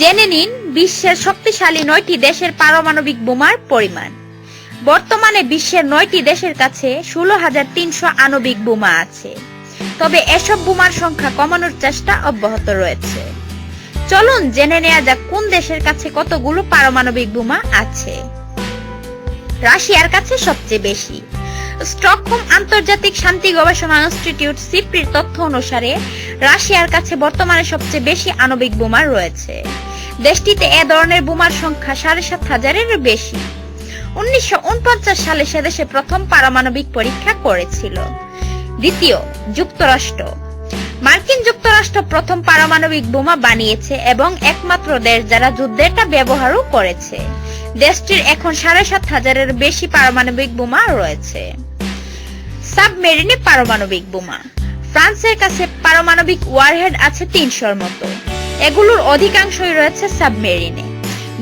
জেনে নিন, বিশ্বের শক্তিশালী নয়টি দেশের পারমাণবিক বোমার পরিমাণ। বর্তমানে বিশ্বের নয়টি দেশের কাছে ষোলো হাজার তিনশো আণবিক বোমা আছে। তবে এসব বোমার সংখ্যা কমানোর চেষ্টা অব্যাহত রয়েছে। চলুন জেনে নেওয়া যাক কোন দেশের কাছে কতগুলো পারমাণবিক বোমা আছে। রাশিয়ার কাছে সবচেয়ে বেশি। স্টকহোম আন্তর্জাতিক শান্তি গবেষণা ইনস্টিটিউট সিপ্রির তথ্য অনুসারে, রাশিয়ার কাছে বর্তমানে সবচেয়ে বেশি আণবিক বোমা রয়েছে। দেশটিতে এ ধরনের বোমার সংখ্যা সাড়ে সাত হাজারেরও বেশি। উনিশশো উনপঞ্চাশ সালে সে দেশে প্রথম পারমাণবিক পরীক্ষা করেছিল। দ্বিতীয়, যুক্তরাষ্ট্র। মার্কিন যুক্তরাষ্ট্র প্রথম পারমাণবিক বোমা বানিয়েছে এবং একমাত্র দেশ যারা যুদ্ধেটা ব্যবহারও করেছে। দেশটির এখন সাড়ে সাত হাজারের বেশি পারমাণবিক বোমা রয়েছে। সাবমেরিনে পারমাণবিক বোমা। ফ্রান্সের কাছে পারমাণবিক ওয়ারহেড আছে তিনশোর মতো। এগুলোর অধিকাংশই রয়েছে সাবমেরিনে।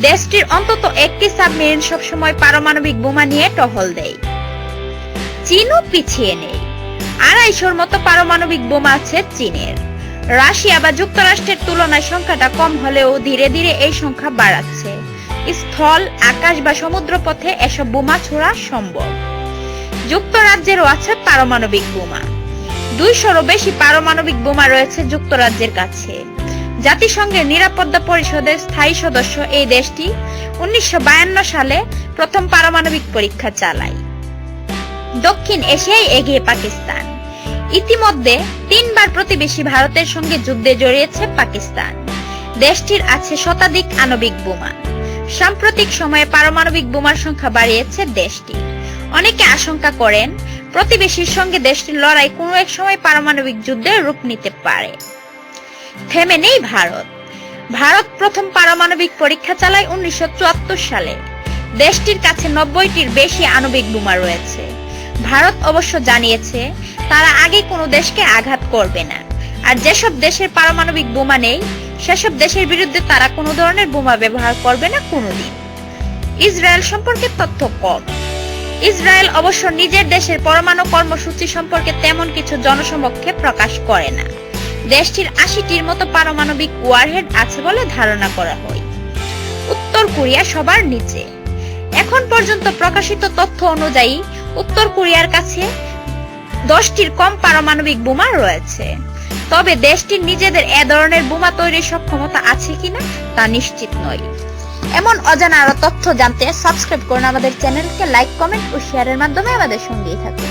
দেশটির অন্তত একটি সাবমেরিন সবসময় পারমাণবিক বোমা নিয়ে টহল দেয়। চীনও পিছিয়ে নেই। আড়াইশোর মতো পারমাণবিক বোমা আছে চীনের। রাশিয়া বা যুক্তরাষ্ট্রের তুলনায় সংখ্যাটা কম হলেও ধীরে ধীরে এই সংখ্যা বাড়াচ্ছে। স্থল, আকাশ বা সমুদ্র পথে এসব বোমা ছোড়া সম্ভব। যুক্তরাজ্যেরও আছে পারমাণবিক বোমা। দুইশোরও বেশি পারমাণবিক বোমা রয়েছে যুক্তরাজ্যের কাছে। জাতিসংঘের নিরাপত্তা পরিষদের স্থায়ী সদস্য এই দেশটি উনিশশো বায়ান্ন সালে প্রথম পারমাণবিক পরীক্ষা চালায়। দক্ষিণ এশিয়ায় এগিয়ে পাকিস্তান। ইতিমধ্যে তিনবার প্রতিবেশী ভারতের সঙ্গে যুদ্ধে জড়িয়েছে পাকিস্তান। দেশটির আছে শতাধিক আণবিক বোমা। সাম্প্রতিক সময়ে পারমাণবিক বোমার সংখ্যা বাড়িয়েছে দেশটি। অনেকে আশঙ্কা করেন প্রতিবেশীর সঙ্গে দেশটির লড়াই কোনো এক সময় পারমাণবিক যুদ্ধের রূপ নিতে পারে। থেমে নেই ভারত। ভারত প্রথম পারমাণবিক পরীক্ষা চালায় উনিশশো চুয়াত্তর সালে। দেশটির কাছে নব্বইটির বেশি আণবিক বোমা রয়েছে। ভারত অবশ্য জানিয়েছে, তারা আগে কোনো দেশকে আঘাত করবে না। আর যেসব দেশের পারমাণবিক বোমা নেই, সেসব দেশের বিরুদ্ধে তারা কোনো ধরনের বোমা ব্যবহার করবে না কোনোদিন। ইসরায়েল সম্পর্কে তথ্য কম। ইসরায়েল অবশ্য নিজের দেশের পরমাণু কর্মসূচি সম্পর্কে তেমন কিছু জনসমক্ষে প্রকাশ করে না। দেশটির আশিটির মতো পারমাণবিক ওয়ারহেড আছে বলে ধারণা করা হয়। উত্তর কোরিয়া সবার নিচে। এখন পর্যন্ত প্রকাশিত তথ্য অনুযায়ী, উত্তর কোরিয়ার কাছে দশটির কম পারমাণবিক বোমা রয়েছে। তবে দেশটির নিজেদের এ ধরনের বোমা তৈরির সক্ষমতা আছে কিনা তা নিশ্চিত নয়। এমন অজানা আরও তথ্য জানতে সাবস্ক্রাইব করুন আমাদের চ্যানেলকে লাইক কমেন্ট ও শেয়ারের মাধ্যমে আমাদের সঙ্গেই থাকুন।